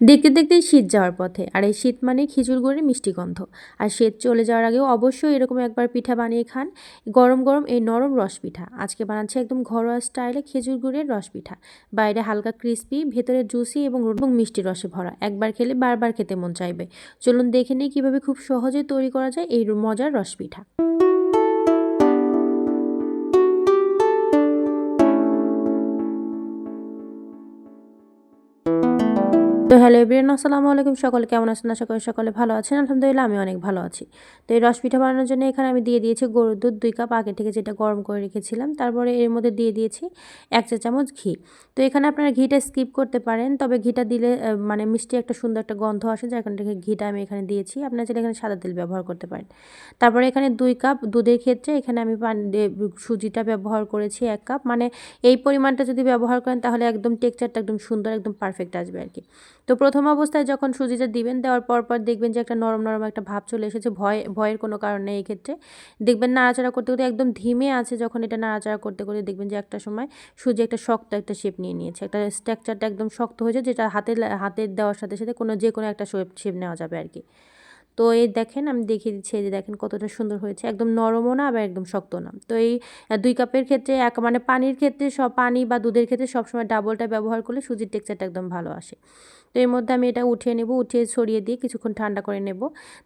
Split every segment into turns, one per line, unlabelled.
দেখতে দেখতেই শীত যাওয়ার পথে। আর এই শীত মানে খিচুর গুড়ের মিষ্টি গন্ধ। আর শীত চলে যাওয়ার আগেও অবশ্যই এরকম একবার পিঠা বানিয়ে খান। গরম গরম এই নরম রস পিঠা। আজকে বানাচ্ছে একদম ঘরোয়া স্টাইলে খেজুর গুড়ের রস পিঠা। বাইরে হালকা ক্রিস্পি, ভেতরে জুসি এবং এবং মিষ্টি রসে ভরা। একবার খেলে বারবার খেতে মন চাইবে। চলুন দেখে নিই কীভাবে খুব সহজে তৈরি করা যায় এই মজার রস পিঠা। তো হ্যালো এভরিয়ান আসসালামু আলাইকুম সকলে। কেমন আছেন? আশা করি সকলে ভালো আছেন। আলহামদুলিল্লাহ, আমি অনেক ভালো আছি। তো এই রস পিঠা বানানোর জন্য এখানে আমি দিয়ে দিয়েছি গরুর দুধ দুই কাপ আগে থেকে যেটা গরম করে রেখেছিলাম। তারপরে এর মধ্যে দিয়ে দিয়েছি এক চা চামচ ঘি। তো এখানে আপনারা ঘিটা স্কিপ করতে পারেন, তবে ঘিটা দিলে মানে মিষ্টি একটা সুন্দর একটা গন্ধ আসে, যার কারণে ঘিটা আমি এখানে দিয়েছি। আপনারা চাইলে এখানে সাদা তেল ব্যবহার করতে পারেন। তারপরে এখানে দুই কাপ দুধের ক্ষেত্রে এখানে আমি পানি সুজিটা ব্যবহার করেছি এক কাপ। মানে এই পরিমাণটা যদি ব্যবহার করেন, তাহলে একদম টেক্সচারটা একদম সুন্দর, একদম পারফেক্ট আসবে আর কি। তো প্রথম অবস্থায় যখন সুজিটা দিবেন, দেওয়ার পর পর দেখবেন যে একটা নরম নরম একটা ভাব চলে এসেছে, ভয়, ভয়ের কোনো কারণ নেই ক্ষেত্রে দেখবেন নাড়াচাড়া করতে করতে একদম ধিমে আছে যখন এটা নাড়াচাড়া করতে করতে দেখবেন যে একটা সময় সুজি একটা শক্ত একটা শেপ নিয়ে নিয়েছে। একটা স্ট্রাকচারটা একদম শক্ত হয়েছে, যেটা হাতে হাতে দেওয়ার সাথে সাথে কোনো যে কোনো একটা শেপ শেপ নেওয়া যাবে আর কি। তো এই দেখেন আমি দেখিয়ে দিচ্ছি, এই যে দেখেন কতটা সুন্দর হয়েছে। একদম নরমও না আবার একদম শক্ত না। তো এই দুই কাপের ক্ষেত্রে এক মানে পানির ক্ষেত্রে সব পানি বা দুধের ক্ষেত্রে সবসময় ডাবলটা ব্যবহার করলে সুজির টেক্সচারটা একদম ভালো আসে। তো এর মধ্যে আমি এটা উঠিয়ে নেব, উঠিয়ে ছড়িয়ে দিয়ে কিছুক্ষণ ঠান্ডা করে নেব।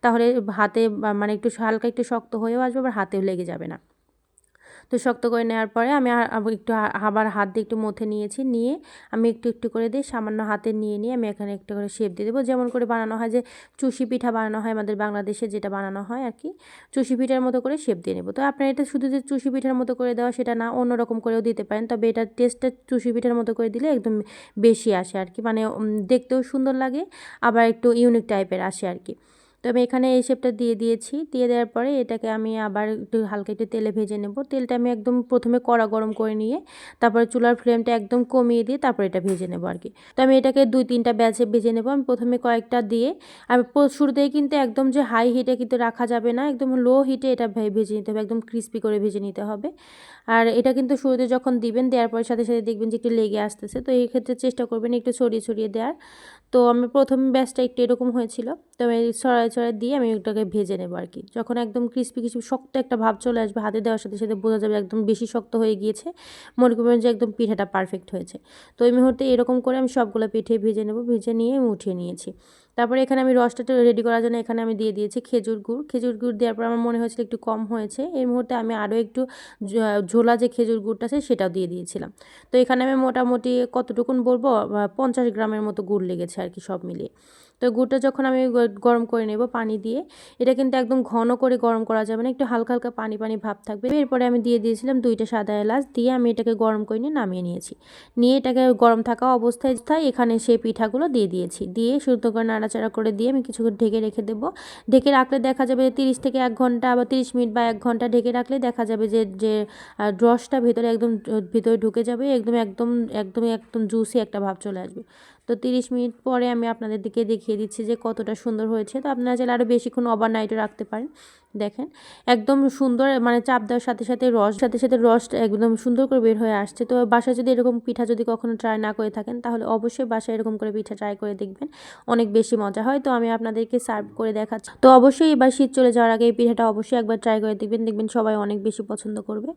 তাহলে হাতে মানে একটু হালকা একটু শক্ত হয়েও আসবে, আবার হাতেও লেগে যাবে না। তো শক্ত করে নেওয়ার পরে আমি একটু আবার হাত দিয়ে একটু মথে নিয়েছি, নিয়ে আমি একটু একটু করে দিয়ে সামান্য হাতে নিয়ে নিয়ে আমি এখানে একটু করে শেপ দিয়ে দেবো। যেমন করে বানানো হয় যে চুষি পিঠা বানানো হয় আমাদের বাংলাদেশে যেটা বানানো হয় আর কি, চুষি পিঠার মতো করে শেপ দিয়ে নেব। তো আপনার এটা শুধু যে চুষি পিঠার মতো করে দেওয়া সেটা না, অন্য রকম করেও দিতে পারেন। তবে এটা টেস্টটা চুষি পিঠার মতো করে দিলে একদম বেশি আসে আর কি। মানে দেখতেও সুন্দর লাগে, আবার একটু ইউনিক টাইপের আসে আর কি। তো আমি এখানে এই শেপটা দিয়ে দিয়েছি। দিয়ে দেওয়ার পরে এটাকে আমি আবার একটু হালকা একটু তেলে ভেজে নেব। তেলটা আমি একদম প্রথমে কড়া গরম করে নিয়ে, তারপরে চুলার ফ্লেমটা একদম কমিয়ে দিয়ে তারপর এটা ভেজে নেব আর কি তো আমি এটাকে দুই তিনটা ব্যাচে ভেজে নেব। আমি প্রথমে কয়েকটা দিয়ে, আমি শুরুতেই কিন্তু একদম যে হাই হিটে কিন্তু রাখা যাবে না, একদম লো হিটে এটা ভেজে নিতে হবে, একদম ক্রিস্পি করে ভেজে নিতে হবে। আর এটা কিন্তু শুরুতে যখন দিবেন, দেওয়ার পরে সাথে সাথে দেখবেন যে একটু লেগে আসতেছে। তো এই ক্ষেত্রে চেষ্টা করবেন একটু ছড়িয়ে ছড়িয়ে দেওয়ার। তো আমি প্রথম ব্যাচটা একটু এরকম হয়েছিল। তো আমি ছড়াই ছড়াই দিয়ে আমি ওটাকে ভেজে নেব আর কি। যখন একদম ক্রিস্পি কিছু শক্ত একটা ভাব চলে আসবে হাতে দেওয়ার সাথে সাথে বোঝা যাবে একদম বেশি শক্ত হয়ে গিয়েছে। মনে করবেন যে একদম পিঠাটা পারফেক্ট হয়েছে। তো এই মুহূর্তে এরকম করে আমি সবগুলো পিঠে ভেজে নেব, ভেজে নিয়ে আমি উঠিয়ে নিয়েছি। তারপরে এখানে আমি রসটা রেডি করার জন্য এখানে আমি দিয়ে দিয়েছি খেজুর গুড়। খেজুর গুড় দেওয়ার পর আমার মনে হয়েছিল একটু কম হয়েছে। এই মুহূর্তে আমি আরও একটু ঝোলা যে খেজুর গুড়টা আছে সেটাও দিয়ে দিয়েছিলাম। তো এখানে আমি মোটামুটি কতটুকুন বলব? পঞ্চাশ গ্রামের মতো গুড় লেগেছে আর কি সব মিলিয়ে। তো গুড়টা যখন আমি গরম করে নেব পানি দিয়ে, এটা কিন্তু একদম ঘন করে গরম করা যাবে না, একটু হালকা হালকা পানি পানি ভাব থাকবে। এরপরে আমি দিয়ে দিয়েছিলাম দুইটা সাদা এলাচ দিয়ে আমি এটাকে গরম করে নিয়ে নামিয়ে নিয়েছি। নিয়ে এটাকে গরম থাকা অবস্থায় এখানে সেই পিঠাগুলো দিয়ে দিয়েছি। দিয়ে শুদ্ধ করে নাড়াচাড়া করে দিয়ে আমি কিছুক্ষণ ঢেকে রেখে দেবো। ঢেকে রাখলে দেখা যাবে যে তিরিশ থেকে এক ঘণ্টা বা তিরিশ মিনিট বা এক ঘণ্টা ঢেকে রাখলে দেখা যাবে যে যে রসটা ভেতরে একদম, ভিতরে ঢুকে যাবে, একদম একদম একদমই একদম জুসি একটা ভাব চলে আসবে। তো তিরিশ মিনিট পরে আমি আপনাদের দিকে দেখিয়ে দিচ্ছি যে কতটা সুন্দর হয়েছে। তো আপনারা চাইলে আরও বেশিক্ষণ ওভারনাইটে রাখতে পারেন। দেখেন, একদম সুন্দর মানে চাপ দেওয়ার সাথে সাথে রস, সাথে সাথে রসটা একদম সুন্দর করে বের হয়ে আসছে। তো বাসায় যদি এরকম পিঠা যদি কখনো ট্রাই না করে থাকেন, তাহলে অবশ্যই বাসায় এরকম করে পিঠা ট্রাই করে দেখবেন। অনেক বেশি মজা হয়। তো আমি আপনাদেরকে সার্ভ করে দেখাচ্ছি। তো অবশ্যই এবার শীত চলে যাওয়ার আগে এই পিঠাটা অবশ্যই একবার ট্রাই করে দেখবেন। দেখবেন সবাই অনেক বেশি পছন্দ করবে।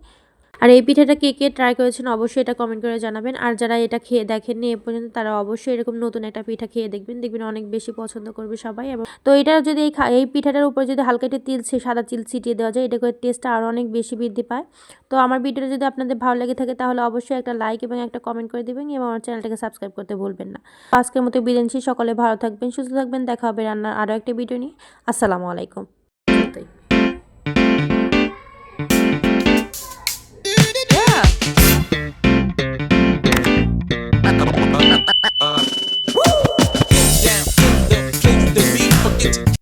আর এই পিঠাটা কে কে ট্রাই করেছেন অবশ্যই এটা কমেন্ট করে জানাবেন। আর যারা এটা খেয়ে দেখেননি এ পর্যন্ত তারা অবশ্যই এরকম নতুন একটা পিঠা খেয়ে দেখবেন। দেখবেন অনেক বেশি পছন্দ করবে সবাই এবং তো এটা যদি এই এই পিঠাটার উপর যদি হালকা একটু তিল সাদা তিল ছিটিয়ে দেওয়া যায়, এটা করে টেস্টটা আরও অনেক বেশি বৃদ্ধি পায়। তো আমার ভিডিওটা যদি আপনাদের ভালো লেগে থাকে তাহলে অবশ্যই একটা লাইক এবং একটা কমেন্ট করে দেবেন এবং আমার চ্যানেলটাকে সাবস্ক্রাইব করতে ভুলবেন না। আজকের মতো বিদেশি সকলে ভালো থাকবেন, সুস্থ থাকবেন। দেখা হবে রান্নার আরও একটা ভিডিও নিয়ে। আসসালামু আলাইকুম।